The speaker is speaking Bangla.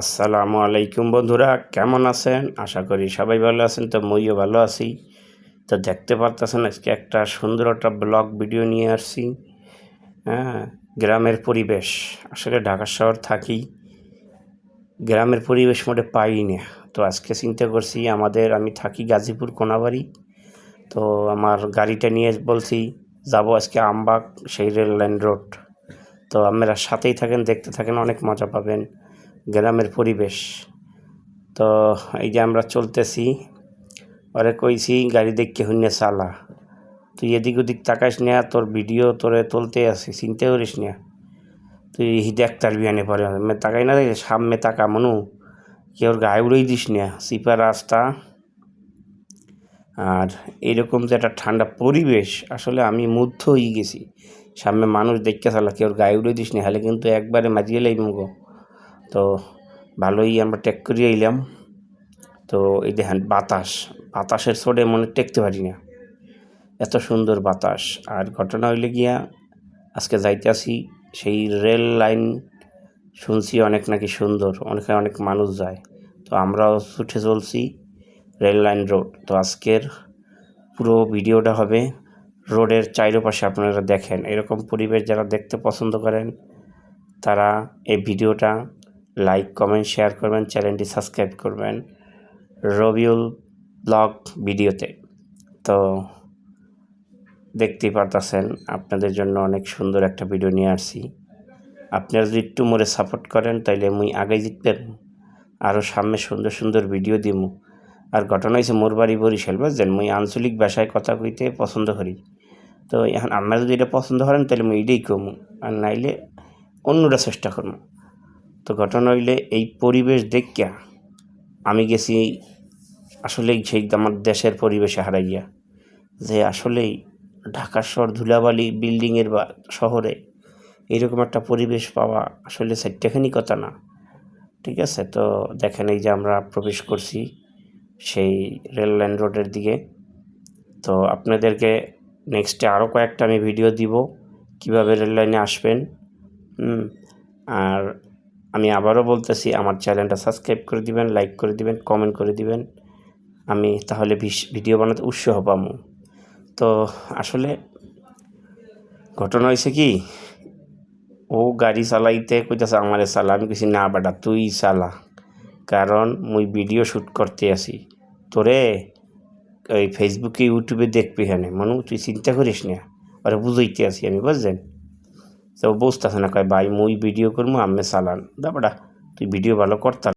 আসসালামু আলাইকুম বন্ধুরা, কেমন আছেন? আশা করি সবাই ভালো আছেন, তো মইও ভালো আছি। তো দেখতে পারতেছেন আজকে একটা সুন্দর একটা ব্লগ ভিডিও নিয়ে আসছি। হ্যাঁ গ্রামের পরিবেশ। আসলে ঢাকা শহর থাকি, গ্রামের পরিবেশ মোটে পাই না তো আজকে চিন্তা করছি, আমাদের আমি থাকি গাজীপুর কোনাবাড়ি। তো আমার গাড়িটা নিয়ে বলছি, যাব আজকে আমবাগ সেই রেল লাইন রোড। তো আপনারা সাথেই থাকেন, দেখতে থাকেন, অনেক মজা পাবেন। গ্রামের পরিবেশ। তো এই যে আমরা চলতেছি, ওরে কইছি গাড়ি দেখকে হইনে চালা। তুই এদিক ওদিক তাকাইস না, তোর ভিডিও তোরে তুলতে আসি চিনতে করিস না। তুই দেখ তার বিয়ানে পরে। মে তাকাই না দেখে সামনে তাকা মনু। কেউ গায়ে উড়েই দিস না, সিপার রাস্তা। আর এরকম যে একটা ঠান্ডা পরিবেশ, আসলে আমি মুগ্ধ হয়ে গেছি। সামনে মানুষ দেখতে চালা কেউ গায়ে উড়ে দিস না হলে কিন্তু একবারে মাজিয়ে লাইম গো। তো ভালোই আমরা টেক করিয়ে এলাম। তো এই দেখেন বাতাস, বাতাসের সোডে মনে টেকতে পারি না। এত সুন্দর বাতাস। আর ঘটনা হইলে গিয়া, আজকে যাইতে আসি, সেই রেল লাইন শুনছি অনেক নাকি সুন্দর, অনেক অনেক মানুষ যায়। তো আমরাও ছুটে চলছি রেল লাইন রোড। তো আজকের পুরো ভিডিওটা হবে রোডের চাইরোপাশে আপনারা দেখেন। এরকম পরিবেশ যারা দেখতে পছন্দ করেন, তারা এই ভিডিওটা লাইক কমেন্ট শেয়ার করবেন চ্যানেলটি সাবস্ক্রাইব করবেন। রবিউল ব্লগ ভিডিওতে। তো দেখতেই পারতেছেন, আপনাদের জন্য অনেক সুন্দর একটা ভিডিও নিয়ে আসছি। আপনারা যদি একটু মোরে সাপোর্ট করেন, তাইলে মুই আগে জিতবেন। আরও সামনে সুন্দর সুন্দর ভিডিও দিমু আর ঘটনা হয়েছে মোর বাড়ি বরিশাল, বুঝছেন? মুই আঞ্চলিক ভাষায় কথা কইতে পছন্দ করি। তো এখন আপনারা যদি এটা পছন্দ করেন তাহলে মুই এটাই কমু। আর নাইলে অন্যটা চেষ্টা করব তো ঘটনা হইলে এই পরিবেশ দেখিয়া আমি গেছি আসলেই সেই আমার দেশের পরিবেশে হারাইয়া, যে আসলেই ঢাকা শহর ধুলাবালি বিল্ডিংয়ের বা শহরে এইরকম একটা পরিবেশ পাওয়া আসলে চারটেখানি কথা না। ঠিক আছে? তো দেখেন এই যে আমরা প্রবেশ করছি সেই রেল লাইন রোডের দিকে। তো আপনাদেরকে নেক্সটে আরও কয়েকটা আমি ভিডিও দিব, কীভাবে রেল লাইনে আসবেন আর আমি আবারও বলতেছি, আমার চ্যানেলটা সাবস্ক্রাইব করে দিবেন, লাইক করে দিবেন, কমেন্ট করে দিবেন। আমি তাহলে ভিডিও বানাতে উৎসাহ পাবো। তো আসলে ঘটনা হয়েছে কি, ও গাড়ি চালাইতে কইতাছে আমারে চালা। আমি কইছি, না বেটা, তুই চালা। কারণ মুই ভিডিও শ্যুট করতে আসি তোরে ওই ফেসবুকে ইউটিউবে দেখবি হ্যাঁ মনু তুই চিন্তা করিস না। ওরা বুঝাইতে আসি আমি, বুঝছেন? তো বুঝতেছে না, কয়, ভাই, মুই ভিডিও করব আমি চালান বেটা তুই ভিডিও ভালো করতাম